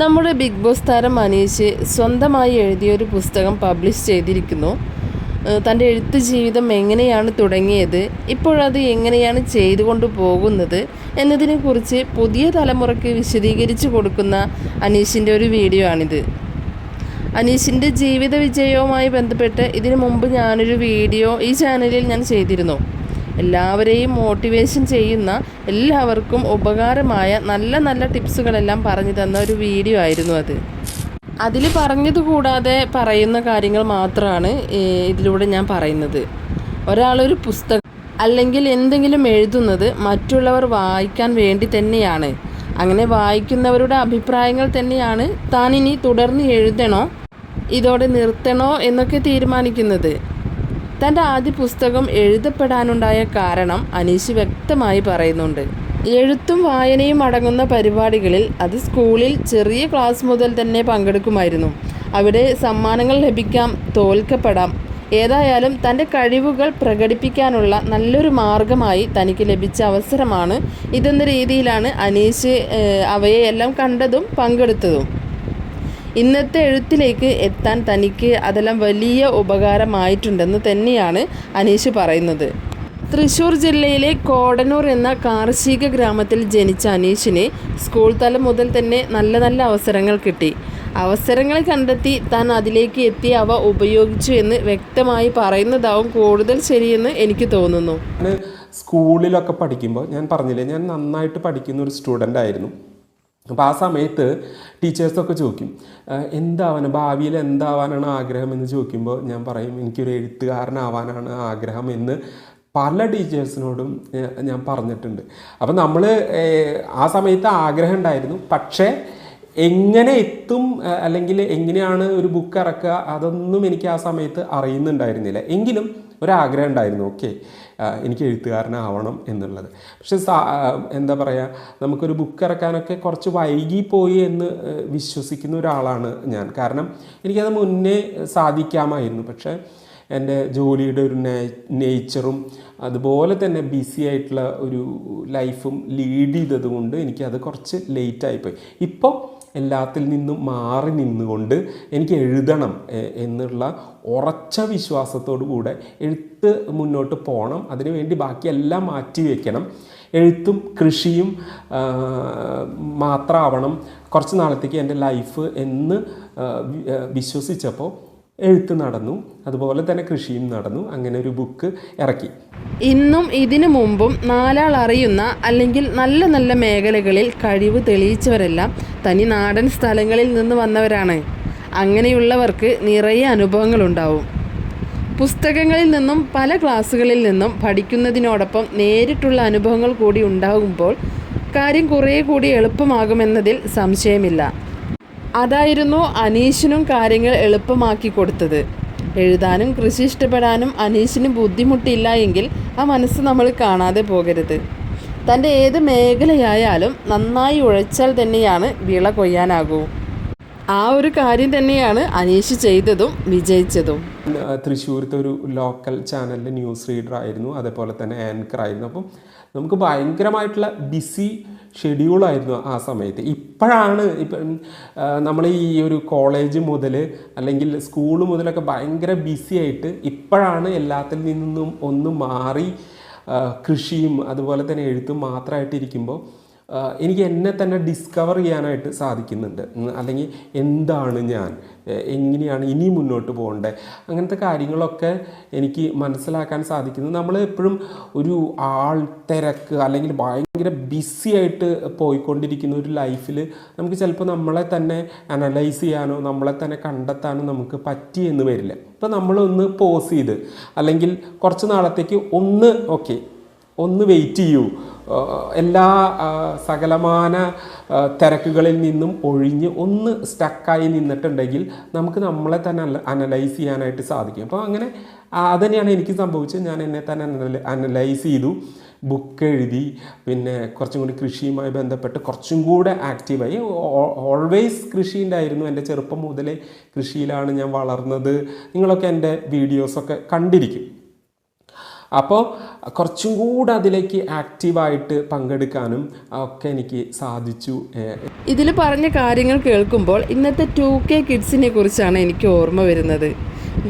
നമ്മുടെ big boss താരം അനീഷ് സ്വന്തമായി എഴുതിയൊരു പുസ്തകം പബ്ലിഷ് ചെയ്തിരിക്കുന്നു. തന്റെ എഴുത്ത് ജീവിതം എങ്ങനെയാണ് തുടങ്ങിയത് ഇപ്പോഴത് എങ്ങനെയാണ് ചെയ്തുകൊണ്ട് പോകുന്നത് എന്നതിനെക്കുറിച്ച് പുതിയ തലമുറയ്ക്ക് വിശദീകരിച്ചു കൊടുക്കുന്ന അനീഷിന്റെ ഒരു വീഡിയോ ആണിത്. അനീഷിന്റെ ജീവിത വിജയവുമായി ബന്ധപ്പെട്ട് ഇതിനു മുമ്പ് ഞാനൊരു വീഡിയോ ഈ ചാനലിൽ ഞാൻ ചെയ്തിരുന്നു. എല്ലാവരെയും മോട്ടിവേഷൻ ചെയ്യുന്ന എല്ലാവർക്കും ഉപകാരമായ നല്ല നല്ല ടിപ്സുകളെല്ലാം പറഞ്ഞു തന്ന ഒരു വീഡിയോ ആയിരുന്നു അത്. അതിൽ പറഞ്ഞത് കൂടാതെ പറയുന്ന കാര്യങ്ങൾ മാത്രമാണ് ഇതിലൂടെ ഞാൻ പറയുന്നത്. ഒരാളൊരു പുസ്തകം അല്ലെങ്കിൽ എന്തെങ്കിലും എഴുതുന്നത് മറ്റുള്ളവർ വായിക്കാൻ വേണ്ടി തന്നെയാണ്. അങ്ങനെ വായിക്കുന്നവരുടെ അഭിപ്രായങ്ങൾ തന്നെയാണ് താൻ ഇനി തുടർന്ന് എഴുതണോ ഇതോടെ നിർത്തണോ എന്നൊക്കെ തീരുമാനിക്കുന്നത്. തന്റെ ആദ്യ പുസ്തകം എഴുതപ്പെടാനുണ്ടായ കാരണം അനീഷ് വ്യക്തമായി പറയുന്നുണ്ട്. എഴുത്തും വായനയും അടങ്ങുന്ന പരിപാടികളിൽ അത് സ്കൂളിൽ ചെറിയ ക്ലാസ് മുതൽ തന്നെ പങ്കെടുക്കുമായിരുന്നു. അവിടെ സമ്മാനങ്ങൾ ലഭിക്കാം തോൽക്കപ്പെടാം. ഏതായാലും തന്റെ കഴിവുകൾ പ്രകടിപ്പിക്കാനുള്ള നല്ലൊരു മാർഗമായി തനിക്ക് ലഭിച്ച അവസരമാണ് ഇതെന്ന രീതിയിലാണ് അനീഷ് അവയെ എല്ലാം കണ്ടതും പങ്കെടുത്തതും. ഇന്നത്തെ എഴുത്തിലേക്ക് എത്താൻ തനിക്ക് അതെല്ലാം വലിയ ഉപകാരമായിട്ടുണ്ടെന്ന് തന്നെയാണ് അനീഷ് പറയുന്നത്. തൃശൂർ ജില്ലയിലെ കോടനൂർ എന്ന കാർഷിക ഗ്രാമത്തിൽ ജനിച്ച അനീഷിന് സ്കൂൾ തലം മുതൽ തന്നെ നല്ല നല്ല അവസരങ്ങൾ കിട്ടി. അവസരങ്ങൾ കണ്ടെത്തി താൻ അതിലേക്ക് എത്തി അവ ഉപയോഗിച്ചു എന്ന് വ്യക്തമായി പറയുന്നതാവും കൂടുതൽ ശരിയെന്ന് എനിക്ക് തോന്നുന്നു. സ്കൂളിലൊക്കെ പഠിക്കുമ്പോൾ ഞാൻ പറഞ്ഞില്ലേ ഞാൻ നന്നായിട്ട് പഠിക്കുന്ന ഒരു സ്റ്റുഡന്റ് ആയിരുന്നു. അപ്പോൾ ആ സമയത്ത് ടീച്ചേഴ്സൊക്കെ ചോദിക്കും എന്താവാനും? ഭാവിയിൽ എന്താവാനാണ് ആഗ്രഹം? എന്ന് ചോദിക്കുമ്പോൾ ഞാൻ പറയും എനിക്കൊരു എഴുത്തുകാരനാവാനാണ് ആഗ്രഹം എന്ന് പല ടീച്ചേഴ്സിനോടും ഞാൻ പറഞ്ഞിട്ടുണ്ട്. അപ്പം നമ്മൾ ആ സമയത്ത് ആഗ്രഹം ഉണ്ടായിരുന്നു. പക്ഷേ എങ്ങനെ എത്തും അല്ലെങ്കിൽ എങ്ങനെയാണ് ഒരു ബുക്ക് ഇറക്കുക അതൊന്നും എനിക്ക് ആ സമയത്ത് അറിയുന്നുണ്ടായിരുന്നില്ല. എങ്കിലും ഒരാഗ്രഹം ഉണ്ടായിരുന്നു. ഓക്കെ. എനിക്ക് എഴുത്തുകാരനാവണം എന്നുള്ളത്. പക്ഷെ എന്താ പറയുക നമുക്കൊരു ബുക്ക് ഇറക്കാനൊക്കെ കുറച്ച് വൈകിപ്പോയി എന്ന് വിശ്വസിക്കുന്ന ഒരാളാണ് ഞാൻ. കാരണം എനിക്കത് മുന്നേ സാധിക്കാമായിരുന്നു. പക്ഷേ എന്റെ ജോലിയുടെ ഒരു നേച്ചറും അതുപോലെ തന്നെ ബിസി ആയിട്ടുള്ള ഒരു ലൈഫും ലീഡ് ചെയ്തതുകൊണ്ട് എനിക്കത് കുറച്ച് ലേറ്റായിപ്പോയി ഇപ്പോൾ എല്ലാത്തിൽ നിന്നും മാറി നിന്നുകൊണ്ട് എനിക്ക് എഴുതണം എന്നുള്ള ഉറച്ച വിശ്വാസത്തോടു കൂടെ എഴുത്ത് മുന്നോട്ട് പോകണം അതിനുവേണ്ടി ബാക്കിയെല്ലാം മാറ്റി വയ്ക്കണം എഴുത്തും കൃഷിയും മാത്രമാവണം കുറച്ച് നാളത്തേക്ക് എന്റെ ലൈഫ് എന്ന് വിശ്വസിച്ചപ്പോൾ എഴുത്ത് നടന്നു അതുപോലെ തന്നെ കൃഷിയും നടന്നു അങ്ങനെ ഒരു ബുക്ക് ഇറക്കി. ഇന്നും ഇതിനു മുമ്പും നാലാൾ അറിയുന്ന അല്ലെങ്കിൽ നല്ല നല്ല മേഖലകളിൽ കഴിവ് തെളിയിച്ചവരെല്ലാം തനി നാടൻ സ്ഥലങ്ങളിൽ നിന്ന് വന്നവരാണ്. അങ്ങനെയുള്ളവർക്ക് നിറയെ അനുഭവങ്ങൾ ഉണ്ടാവും പുസ്തകങ്ങളിൽ നിന്നും പല ക്ലാസ്സുകളിൽ നിന്നും പഠിക്കുന്നതിനോടൊപ്പം നേരിട്ടുള്ള അനുഭവങ്ങൾ കൂടി ഉണ്ടാകുമ്പോൾ കാര്യം കുറേ കൂടി എളുപ്പമാകുമെന്നതിൽ സംശയമില്ല. അതായിരുന്നു അനീഷിനും കാര്യങ്ങൾ എളുപ്പമാക്കി കൊടുത്തത്. എഴുതാനും കൃഷി ഇഷ്ടപ്പെടാനും അനീഷിന് ബുദ്ധിമുട്ടില്ല എങ്കിൽ ആ മനസ്സ് നമ്മൾ കാണാതെ പോകരുത്. തന്റെ ഏത് മേഖലയായാലും നന്നായി ഉഴച്ചാൽ തന്നെയാണ് വിള കൊയ്യാനാകൂ. ആ ഒരു കാര്യം തന്നെയാണ് അനീഷ് ചെയ്തതും വിജയിച്ചതും. തൃശ്ശൂരത്തെ ഒരു ലോക്കൽ ചാനലിലെ ന്യൂസ് റീഡർ ആയിരുന്നു അതേപോലെ തന്നെ ആങ്കർ ആയിരുന്നു. അപ്പം നമുക്ക് ഭയങ്കരമായിട്ടുള്ള ബിസി ഷെഡ്യൂളായിരുന്നു ആ സമയത്ത്. ഇപ്പോഴാണ് ഇപ്പം നമ്മൾ ഈ ഒരു കോളേജ് മുതൽ അല്ലെങ്കിൽ സ്കൂൾ മുതലൊക്കെ ഭയങ്കര ബിസി ആയിട്ട് ഇപ്പോഴാണ് എല്ലാത്തിൽ നിന്നും ഒന്ന് മാറി കൃഷിയും അതുപോലെ തന്നെ എഴുത്തും മാത്രമായിട്ടിരിക്കുമ്പോൾ എനിക്ക് എന്നെ തന്നെ ഡിസ്കവർ ചെയ്യാനായിട്ട് സാധിക്കുന്നുണ്ട്. അല്ലെങ്കിൽ എന്താണ് ഞാൻ? എങ്ങനെയാണ് ഇനി മുന്നോട്ട് പോകേണ്ടത് അങ്ങനത്തെ കാര്യങ്ങളൊക്കെ എനിക്ക് മനസ്സിലാക്കാൻ സാധിക്കുന്നത് നമ്മൾ എപ്പോഴും ഒരു ആൾ തിരക്ക് അല്ലെങ്കിൽ ഭയങ്കര ബിസി ആയിട്ട് പോയിക്കൊണ്ടിരിക്കുന്ന ഒരു ലൈഫിൽ നമുക്ക് ചിലപ്പോൾ നമ്മളെ തന്നെ അനലൈസ് ചെയ്യാനോ നമ്മളെ തന്നെ കണ്ടെത്താനോ നമുക്ക് പറ്റി എന്ന് വരില്ല. ഇപ്പം നമ്മളൊന്ന് പോസ് ചെയ്ത് അല്ലെങ്കിൽ കുറച്ച് നാളത്തേക്ക് ഒന്ന് ഓക്കെ ഒന്ന് വെയിറ്റ് ചെയ്യൂ. എല്ലാ സകലമാന തിരക്കുകളിൽ നിന്നും ഒഴിഞ്ഞ് ഒന്ന് സ്റ്റക്കായി നിന്നിട്ടുണ്ടെങ്കിൽ നമുക്ക് നമ്മളെ തന്നെ അനലൈസ് ചെയ്യാനായിട്ട് സാധിക്കും. അപ്പോൾ അങ്ങനെ അത് തന്നെയാണ് എനിക്ക് സംഭവിച്ചത്. ഞാൻ എന്നെ തന്നെ അനലൈസ് ചെയ്തു. ബുക്ക് എഴുതി പിന്നെ കുറച്ചും കൂടി കൃഷിയുമായി ബന്ധപ്പെട്ട് കുറച്ചും കൂടെ ആക്റ്റീവായി ഓൾവേസ് കൃഷി ഉണ്ടായിരുന്നു. എന്റെ ചെറുപ്പം മുതലേ കൃഷിയിലാണ് ഞാൻ വളർന്നത്. നിങ്ങളൊക്കെ എന്റെ വീഡിയോസൊക്കെ കണ്ടിരിക്കും. അപ്പോൾ കുറച്ചും കൂടെ അതിലേക്ക് ആക്റ്റീവായിട്ട് പങ്കെടുക്കാനും ഒക്കെ എനിക്ക് സാധിച്ചു ഇതിൽ പറഞ്ഞ കാര്യങ്ങൾ കേൾക്കുമ്പോൾ ഇന്നത്തെ ടു കെ കിഡ്സിനെ കുറിച്ചാണ് എനിക്ക് ഓർമ്മ വരുന്നത്.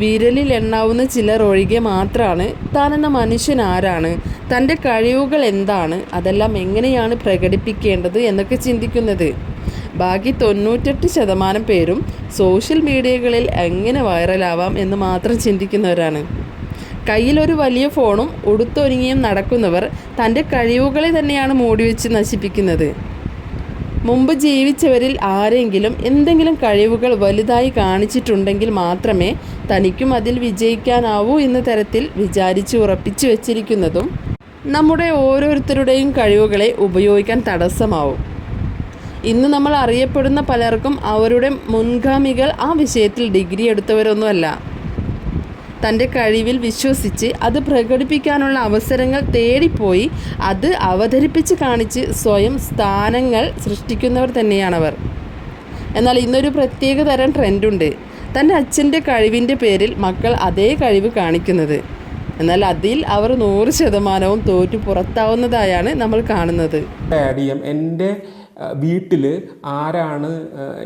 വിരലിൽ എണ്ണാവുന്ന ചിലർ ഒഴികെ മാത്രമാണ് താനെന്ന മനുഷ്യൻ ആരാണ് തന്റെ കഴിവുകൾ എന്താണ് അതെല്ലാം എങ്ങനെയാണ് പ്രകടിപ്പിക്കേണ്ടത് എന്നൊക്കെ ചിന്തിക്കുന്നത്. ബാക്കി തൊണ്ണൂറ്റെട്ട് ശതമാനം പേരും സോഷ്യൽ മീഡിയകളിൽ എങ്ങനെ വൈറലാവാം എന്ന് മാത്രം ചിന്തിക്കുന്നവരാണ്. കയ്യിലൊരു വലിയ ഫോണും ഉടുത്തൊരുങ്ങിയും നടക്കുന്നവർ തന്റെ കഴിവുകളെ തന്നെയാണ് മൂടിവെച്ച് നശിപ്പിക്കുന്നത്. മുമ്പ് ജീവിച്ചവരിൽ ആരെങ്കിലും എന്തെങ്കിലും കഴിവുകൾ വലുതായി കാണിച്ചിട്ടുണ്ടെങ്കിൽ മാത്രമേ തനിക്കും അതിൽ വിജയിക്കാനാവൂ എന്ന തരത്തിൽ വിചാരിച്ച് ഉറപ്പിച്ചു വച്ചിരിക്കുന്നതും നമ്മുടെ ഓരോരുത്തരുടെയും കഴിവുകളെ ഉപയോഗിക്കാൻ തടസ്സമാവും. ഇന്ന് നമ്മൾ അറിയപ്പെടുന്ന പലർക്കും അവരുടെ മുൻഗാമികൾ ആ വിഷയത്തിൽ ഡിഗ്രി എടുത്തവരൊന്നുമല്ല. തന്റെ കഴിവിൽ വിശ്വസിച്ച് അത് പ്രകടിപ്പിക്കാനുള്ള അവസരങ്ങൾ തേടിപ്പോയി. അത് അവതരിപ്പിച്ച് കാണിച്ച് സ്വയം സ്ഥാനങ്ങൾ സൃഷ്ടിക്കുന്നവർ തന്നെയാണവർ. എന്നാൽ ഇന്നൊരു പ്രത്യേക തരം ട്രെൻഡുണ്ട്. തന്റെ അച്ഛന്റെ കഴിവിന്റെ പേരിൽ മക്കൾ അതേ കഴിവ് കാണിക്കുന്നത്. എന്നാൽ അതിൽ അവർ നൂറ് ശതമാനവും തോറ്റു പുറത്താവുന്നതായാണ് നമ്മൾ കാണുന്നത്. എന്റെ വീട്ടിൽ ആരാണ്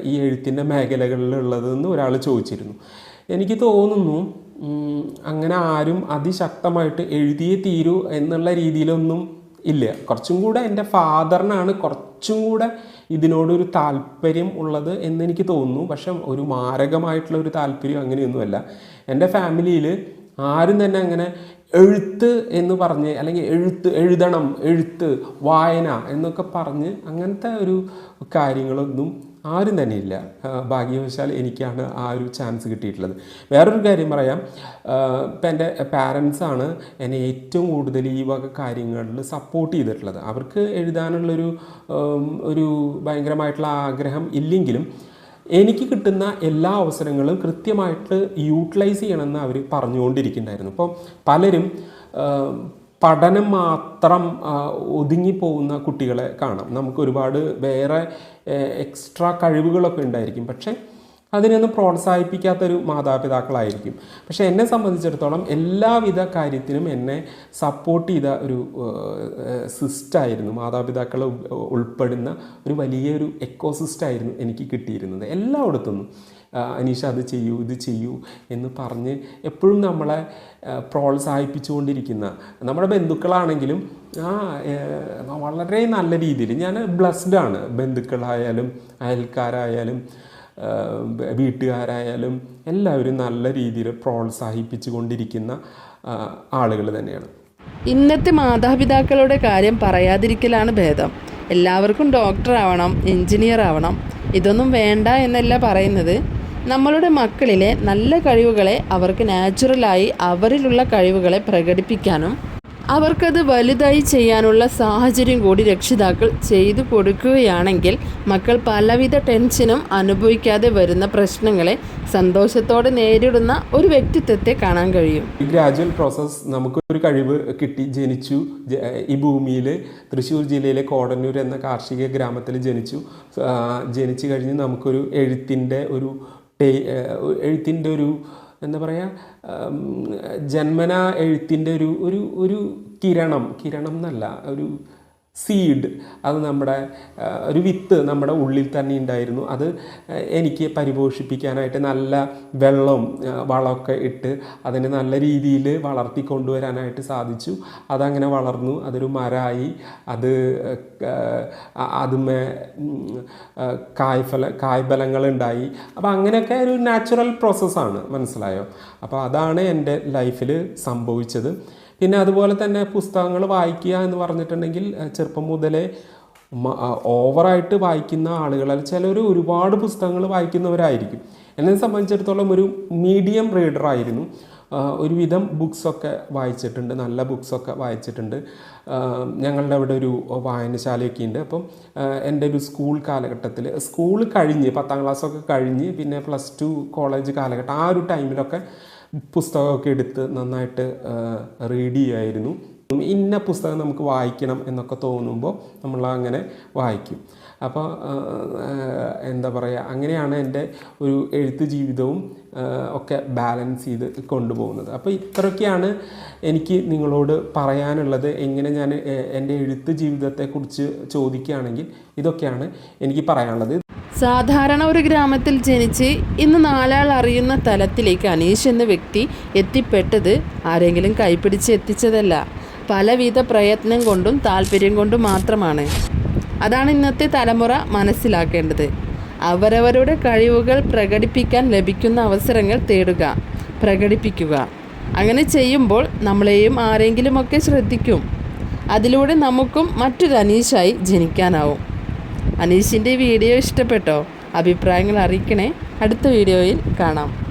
ഈ എഴുത്തിന്റെ മേഖലകളിലുള്ളതെന്ന് ഒരാൾ ചോദിച്ചിരുന്നു. എനിക്ക് തോന്നുന്നു അങ്ങനെ ആരും അതിശക്തമായിട്ട് എഴുതിയേ തീരൂ എന്നുള്ള രീതിയിലൊന്നും ഇല്ല. കുറച്ചും കൂടെ എന്റെ ഫാദറിനാണ് കുറച്ചും കൂടെ ഇതിനോടൊരു താല്പര്യം ഉള്ളത് എന്നെനിക്ക് തോന്നുന്നു. പക്ഷെ ഒരു മാരകമായിട്ടുള്ള ഒരു താല്പര്യം അങ്ങനെയൊന്നുമല്ല. എന്റെ ഫാമിലിയിൽ ആരും തന്നെ അങ്ങനെ എഴുത്ത് എന്ന് പറഞ്ഞ് അല്ലെങ്കിൽ എഴുത്ത് എഴുതണം എഴുത്ത് വായന എന്നൊക്കെ പറഞ്ഞ് അങ്ങനത്തെ ഒരു കാര്യങ്ങളൊന്നും ആരും തന്നെ ഇല്ല. ഭാഗ്യവശാൽ എനിക്കാണ് ആ ഒരു ചാൻസ് കിട്ടിയിട്ടുള്ളത്. വേറൊരു കാര്യം പറയാം. ഇപ്പം എന്റെ പാരൻസാണ് എന്നെ ഏറ്റവും കൂടുതൽ ഈ വക കാര്യങ്ങളിൽ സപ്പോർട്ട് ചെയ്തിട്ടുള്ളത്. അവർക്ക് എഴുതാനുള്ളൊരു ഒരു ഭയങ്കരമായിട്ടുള്ള ആഗ്രഹം ഇല്ലെങ്കിലും എനിക്ക് കിട്ടുന്ന എല്ലാ അവസരങ്ങളും കൃത്യമായിട്ട് യൂട്ടിലൈസ് ചെയ്യണമെന്ന് അവർ പറഞ്ഞുകൊണ്ടിരിക്കുന്നുണ്ടായിരുന്നു. അപ്പോൾ പലരും പഠനം മാത്രം ഒതുങ്ങിപ്പോകുന്ന കുട്ടികളെ കാണാം. നമുക്ക് ഒരുപാട് വേറെ എക്സ്ട്രാ കഴിവുകളൊക്കെ ഉണ്ടായിരിക്കും. പക്ഷേ അതിനൊന്നും പ്രോത്സാഹിപ്പിക്കാത്തൊരു മാതാപിതാക്കളായിരിക്കും. പക്ഷേ എന്നെ സംബന്ധിച്ചിടത്തോളം എല്ലാവിധ കാര്യത്തിനും എന്നെ സപ്പോർട്ട് ചെയ്ത ഒരു സിസ്റ്റായിരുന്നു. മാതാപിതാക്കൾ ഉൾപ്പെടുന്ന ഒരു വലിയൊരു എക്കോസിസ്റ്റായിരുന്നു എനിക്ക് കിട്ടിയിരുന്നത്. എല്ലായിടത്തുനിന്നും. അനീഷ അത് ചെയ്യൂ ഇത് ചെയ്യൂ എന്ന് പറഞ്ഞ് എപ്പോഴും നമ്മളെ പ്രോത്സാഹിപ്പിച്ചുകൊണ്ടിരിക്കുന്ന നമ്മുടെ ബന്ധുക്കളാണെങ്കിലും ആ വളരെ നല്ല രീതിയിൽ ഞാൻ ബ്ലസ്ഡ് ആണ്. ബന്ധുക്കളായാലും അയൽക്കാരായാലും വീട്ടുകാരായാലും എല്ലാവരും നല്ല രീതിയിൽ പ്രോത്സാഹിപ്പിച്ചു കൊണ്ടിരിക്കുന്ന ആളുകൾ തന്നെയാണ്. ഇന്നത്തെ മാതാപിതാക്കളുടെ കാര്യം പറയാതിരിക്കലാണ് ഭേദം. എല്ലാവർക്കും ഡോക്ടർ ആവണം എഞ്ചിനീയർ ആവണം ഇതൊന്നും വേണ്ട എന്നല്ല പറയുന്നത്. നമ്മളുടെ മക്കളിലെ നല്ല കഴിവുകളെ അവർക്ക് നാച്ചുറലായി അവരിലുള്ള കഴിവുകളെ പ്രകടിപ്പിക്കാനും അവർക്കത് വലുതായി ചെയ്യാനുള്ള സാഹചര്യം കൂടി രക്ഷിതാക്കൾ ചെയ്തു കൊടുക്കുകയാണെങ്കിൽ മക്കൾ പലവിധ ടെൻഷനും അനുഭവിക്കാതെ വരുന്ന പ്രശ്നങ്ങളെ സന്തോഷത്തോടെ നേരിടുന്ന ഒരു വ്യക്തിത്വത്തെ കാണാൻ കഴിയും. ഈ ഗ്രാജുവൽ പ്രോസസ്സ് നമുക്ക് ഒരു കഴിവ് കിട്ടി ജനിച്ചു ഈ ഭൂമിയിൽ തൃശ്ശൂർ ജില്ലയിലെ കോടന്നൂർ എന്ന കാർഷിക ഗ്രാമത്തിൽ ജനിച്ചു. ജനിച്ചു കഴിഞ്ഞ് നമുക്കൊരു എഴുത്തിന്റെ ഒരു എഴുത്തിന്റെ ഒരു എന്താ പറയുക ജന്മന എഴുത്തിന്റെ ഒരു ഒരു ഒരു കിരണം കിരണം എന്നല്ല ഒരു സീഡ് അത് നമ്മുടെ ഒരു വിത്ത് നമ്മുടെ ഉള്ളിൽ തന്നെ ഉണ്ടായിരുന്നു. അത് എനിക്ക് പരിപോഷിപ്പിക്കാനായിട്ട് നല്ല വെള്ളവും വളമൊക്കെ ഇട്ട് അതിനെ നല്ല രീതിയിൽ വളർത്തി കൊണ്ടുവരാനായിട്ട് സാധിച്ചു. അതങ്ങനെ വളർന്നു. അതൊരു മരമായി അത് അതുമേ കായ്ഫല കായ്ഫലങ്ങൾ കായ്ഫല കായ്ഫലങ്ങളുണ്ടായി. അപ്പോൾ അങ്ങനെയൊക്കെ ഒരു നാച്ചുറൽ പ്രോസസ്സാണ് മനസ്സിലായോ? അപ്പോൾ അതാണ് എന്റെ ലൈഫിൽ സംഭവിച്ചത്. പിന്നെ അതുപോലെ തന്നെ പുസ്തകങ്ങൾ വായിക്കുക എന്ന് പറഞ്ഞിട്ടുണ്ടെങ്കിൽ ചെറുപ്പം മുതലേ ഓവറായിട്ട് വായിക്കുന്ന ആളുകൾ അല്ലെങ്കിൽ ചിലർ ഒരുപാട് പുസ്തകങ്ങൾ വായിക്കുന്നവരായിരിക്കും. എന്നെ സംബന്ധിച്ചിടത്തോളം ഒരു മീഡിയം റീഡർ ആയിരുന്നു. ഒരുവിധം ബുക്സൊക്കെ വായിച്ചിട്ടുണ്ട് നല്ല ബുക്സൊക്കെ വായിച്ചിട്ടുണ്ട്. ഞങ്ങളുടെ അവിടെ ഒരു വായനശാലയൊക്കെ ഉണ്ട് അപ്പം എന്റെ ഒരു സ്കൂൾ കാലഘട്ടത്തിൽ സ്കൂൾ കഴിഞ്ഞ് പത്താം ക്ലാസ്സൊക്കെ കഴിഞ്ഞ് പിന്നെ പ്ലസ് ടു കോളേജ് കാലഘട്ടം ആ ഒരു ടൈമിലൊക്കെ പുസ്തകമൊക്കെ എടുത്ത് നന്നായിട്ട് റീഡ് ചെയ്യുമായിരുന്നു ഇന്ന പുസ്തകം നമുക്ക് വായിക്കണം എന്നൊക്കെ തോന്നുമ്പോൾ നമ്മൾ അങ്ങനെ വായിക്കും. അപ്പോൾ എന്താ പറയുക അങ്ങനെയാണ് എന്റെ ഒരു എഴുത്ത് ജീവിതവും ഒക്കെ ബാലൻസ് ചെയ്ത് കൊണ്ടുപോകുന്നത്. അപ്പോൾ ഇത്രയൊക്കെയാണ് എനിക്ക് നിങ്ങളോട് പറയാനുള്ളത്. എങ്ങനെ ഞാൻ എന്റെ എഴുത്ത് ജീവിതത്തെക്കുറിച്ച് ചോദിക്കുകയാണെങ്കിൽ ഇതൊക്കെയാണ് എനിക്ക് പറയാനുള്ളത്. സാധാരണ ഒരു ഗ്രാമത്തിൽ ജനിച്ച് ഇന്ന് നാലാൾ അറിയുന്ന തലത്തിലേക്ക് അനീഷ് എന്ന വ്യക്തി എത്തിപ്പെട്ടത് ആരെങ്കിലും കൈപിടിച്ച് എത്തിച്ചതല്ല. പലവിധ പ്രയത്നം കൊണ്ടും താല്പര്യം കൊണ്ടും മാത്രമാണ്. അതാണ് ഇന്നത്തെ തലമുറ മനസ്സിലാക്കേണ്ടത്. അവരവരുടെ കഴിവുകൾ പ്രകടിപ്പിക്കാൻ ലഭിക്കുന്ന അവസരങ്ങൾ തേടുക പ്രകടിപ്പിക്കുക. അങ്ങനെ ചെയ്യുമ്പോൾ നമ്മളെയും ആരെങ്കിലുമൊക്കെ ശ്രദ്ധിക്കും. അതിലൂടെ നമുക്കും മറ്റൊരു അനീഷായി ജനിക്കാനാവും. അനീഷിന്റെ വീഡിയോ ഇഷ്ടപ്പെട്ടോ? അഭിപ്രായങ്ങൾ അറിയിക്കണേ. അടുത്ത വീഡിയോയിൽ കാണാം.